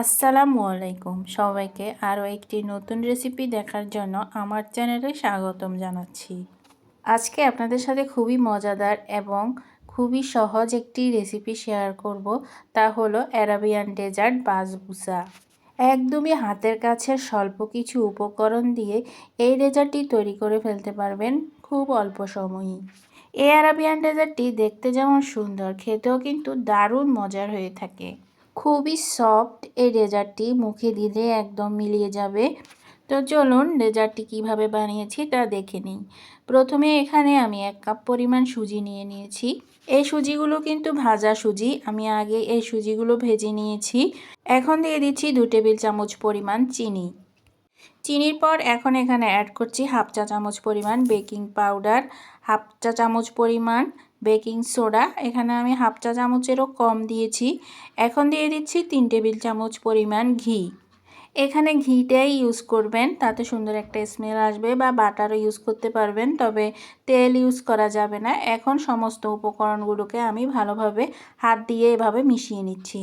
আসসালামু আলাইকুম। সবাইকে আরও একটি নতুন রেসিপি দেখার জন্য আমার চ্যানেলে স্বাগতম জানাচ্ছি। আজকে আপনাদের সাথে খুবই মজাদার এবং খুবই সহজ একটি রেসিপি শেয়ার করব। তা হলো অ্যারাবিয়ান ডেজার্ট বাসবুসা। একদমই হাতের কাছে স্বল্প কিছু উপকরণ দিয়ে এই ডেজার্টটি তৈরি করে ফেলতে পারবেন খুব অল্প সময়ই। এই অ্যারাবিয়ান ডেজার্টটি দেখতে যেমন সুন্দর, খেতেও কিন্তু দারুণ মজার হয়ে থাকে। খুবই সফট এই ডেজার্টটি মুখে দিলে একদম মিলিয়ে যাবে। তো চলুন ডেজার্টটি কীভাবে বানিয়েছি তা দেখে নিই। প্রথমে এখানে আমি এক কাপ পরিমাণ সুজি নিয়ে নিয়েছি। এই সুজিগুলো কিন্তু ভাজা সুজি, আমি আগে এই সুজিগুলো ভেজে নিয়েছি। এখন দিয়ে দিচ্ছি দু টেবিল চামচ পরিমাণ চিনি। চিনির পর এখন এখানে অ্যাড করছি হাফ চা চামচ পরিমাণ বেকিং পাউডার হাফ চা চামচ পরিমাণ বেকিং সোডা। এখানে আমি হাফ চা চামচেরও কম দিয়েছি। এখন দিয়ে দিচ্ছি তিন টেবিল চামচ পরিমাণ ঘি। এখানে ঘিটাই ইউজ করবেন, তাতে সুন্দর একটা স্মেল আসবে বা বাটারও ইউজ করতে পারবেন, তবে তেল ইউজ করা যাবে না। এখন সমস্ত উপকরণগুলোকে আমি ভালোভাবে হাত দিয়ে এভাবে মিশিয়ে নিচ্ছি।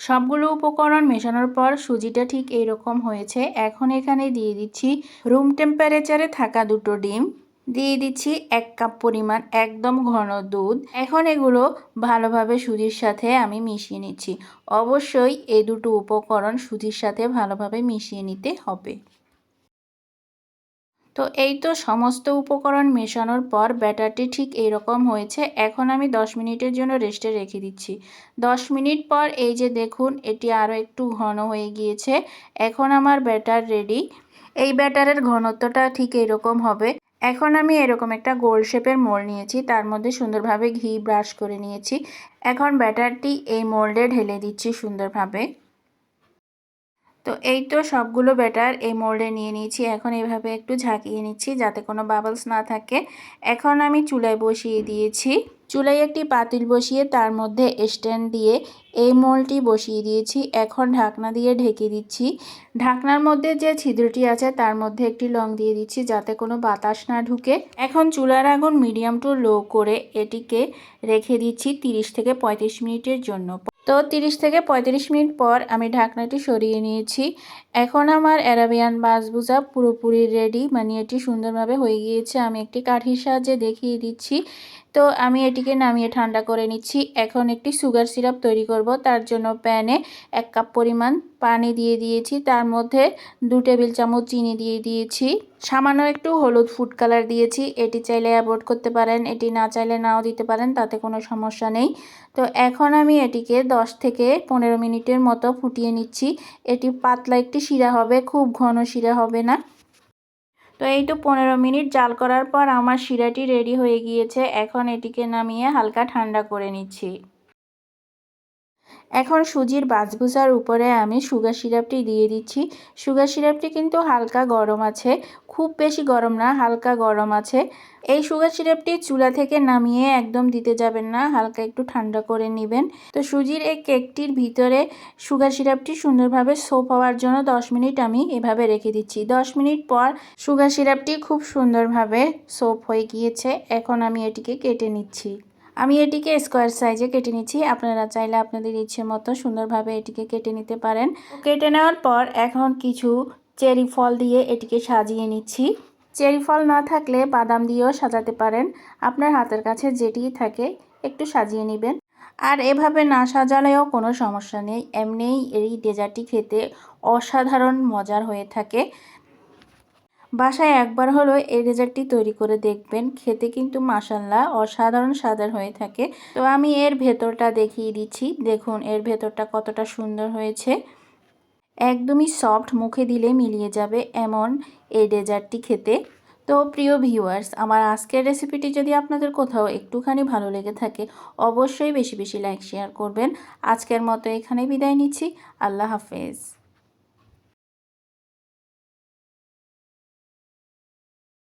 সবগুলো উপকরণ মেশানোর পর সুজিটা ঠিক এইরকম হয়েছে। এখন এখানে দিয়ে দিচ্ছি রুম টেম্পারেচারে থাকা দুটো ডিম। দিয়ে দিচ্ছি এক কাপ পরিমাণ একদম ঘন দুধ। এখন এগুলো ভালোভাবে সুজির সাথে আমি মিশিয়ে নিচ্ছি। অবশ্যই এই দুটো উপকরণ সুজির সাথে ভালোভাবে মিশিয়ে নিতে হবে। তো এই তো সমস্ত উপকরণ মেশানোর পর ব্যাটারটি ঠিক এইরকম হয়েছে। এখন আমি 10 মিনিটের জন্য রেস্টে রেখে দিচ্ছি। 10 মিনিট পর এই যে দেখুন, এটি আরও একটু ঘন হয়ে গিয়েছে। এখন আমার ব্যাটার রেডি। এই ব্যাটারের ঘনত্বটা ঠিক এরকম হবে। এখন আমি এরকম একটা গোল শেপের মোল্ড নিয়েছি, তার মধ্যে সুন্দরভাবে ঘি ব্রাশ করে নিয়েছি। এখন ব্যাটারটি এই মোল্ডে ঢেলে দিচ্ছি সুন্দরভাবে। তো এই তো সবগুলো ব্যাটার এই মোল্ডে নিয়ে নিয়েছি, এখন এভাবে একটু ঝাঁকিয়ে নিচ্ছি যাতে কোনো বাবলস না থাকে। এখন আমি চুলায় বসিয়ে দিয়েছি। চুলায় একটি পাতিল বসিয়ে তার মধ্যে স্ট্যান্ড দিয়ে এই মোলটি বসিয়ে দিয়েছি। এখন ঢাকনা দিয়ে ঢেকে দিচ্ছি। ঢাকনার মধ্যে যে ছিদ্রটি আছে তার মধ্যে একটি লং দিয়ে দিচ্ছি যাতে কোনো বাতাস না ঢুকে। এখন চুলার আগুন মিডিয়াম টু লো করে এটিকে রেখে দিচ্ছি 30 থেকে 35 মিনিটের জন্য। তো 30 থেকে 35 মিনিট পর আমি ঢাকনাটি সরিয়ে নিয়েছি। এখন আমার অ্যারাবিয়ান বাসবুজা পুরোপুরি রেডি মানে এটি সুন্দরভাবে হয়ে গিয়েছে। আমি একটি কাঠির সাহায্যে দেখিয়ে দিচ্ছি। তো আমি এটিকে নামিয়ে ঠান্ডা করে নিচ্ছি। এখন একটি সুগার সিরাপ তৈরি করব। তার জন্য প্যানে এক কাপ পরিমাণ পানি দিয়ে দিয়েছি। তার মধ্যে দু টেবিল চামচ চিনি দিয়ে দিয়েছি। সামান্য একটু হলুদ ফুড কালার দিয়েছি। এটি চাইলে অ্যাভয়েড করতে পারেন, এটি না চাইলে নাও দিতে পারেন, তাতে কোনো সমস্যা নেই। তো এখন আমি এটিকে 10 থেকে পনেরো মিনিটের মতো ফুটিয়ে নিচ্ছি। এটি পাতলা একটি শিরা হবে, খুব ঘন শিরা হবে না। তো এই তো পনেরো মিনিট জাল করার পর আমার শিরাটি রেডি হয়ে গিয়েছে। এখন এটিকে নামিয়ে হালকা ঠান্ডা করে নিচ্ছি। এখন সুজির বাজবুজার উপরে আমি সুগার সিরাপটি দিয়ে দিচ্ছি। সুগার সিরাপটি কিন্তু হালকা গরম আছে। খুব বেশি গরম না, হালকা গরম আছে। এই সুগার সিরাপটি চুলা থেকে নামিয়ে একদম দিতে যাবেন না, হালকা একটু ঠান্ডা করে নেবেন। তো সুজির এই কেকটির ভিতরে সুগার সিরাপটি সুন্দরভাবে সোপ হওয়ার জন্য 10 মিনিট আমি এভাবে রেখে দিচ্ছি। 10 মিনিট পর সুগার সিরাপটি খুব সুন্দরভাবে সোপ হয়ে গিয়েছে। এখন আমি এটিকে কেটে নিচ্ছি। আমি এটিকে স্কোয়ার সাইজে কেটে নিচ্ছি। আপনারা চাইলে আপনাদের ইচ্ছে মতো সুন্দরভাবে এটিকে কেটে নিতে পারেন। কেটে নেওয়ার পর এখন কিছু চেরি ফল দিয়ে এটিকে সাজিয়ে নিচ্ছি। চেরি ফল না থাকলে বাদাম দিয়েও সাজাতে পারেন। আপনার হাতের কাছে যেটি থাকে, একটু সাজিয়ে নেবেন। আর এভাবে না সাজালেও কোনো সমস্যা নেই। এমনিই এই ডেজার্টটি খেতে অসাধারণ মজার হয়ে থাকে। বাসায় একবার হলো এই ডেজার্টটি তৈরি করে দেখবেন। খেতে কিন্তু মাসাল্লাহ অসাধারণ সাদার হয়ে থাকে। তো আমি এর ভেতরটা দেখিয়ে দিচ্ছি। দেখুন, এর ভেতরটা কতটা সুন্দর হয়েছে। একদমই সফট, মুখে দিলে মিলিয়ে যাবে এমন এই ডেজার্টটি খেতে। তো প্রিয় ভিউয়ার্স, আমার আজকের রেসিপিটি যদি আপনাদের কোথাও একটুখানি ভালো লেগে থাকে, অবশ্যই বেশি বেশি লাইক, শেয়ার করবেন। আজকের মতো এখানে বিদায় নিচ্ছি। আল্লাহ হাফেজ।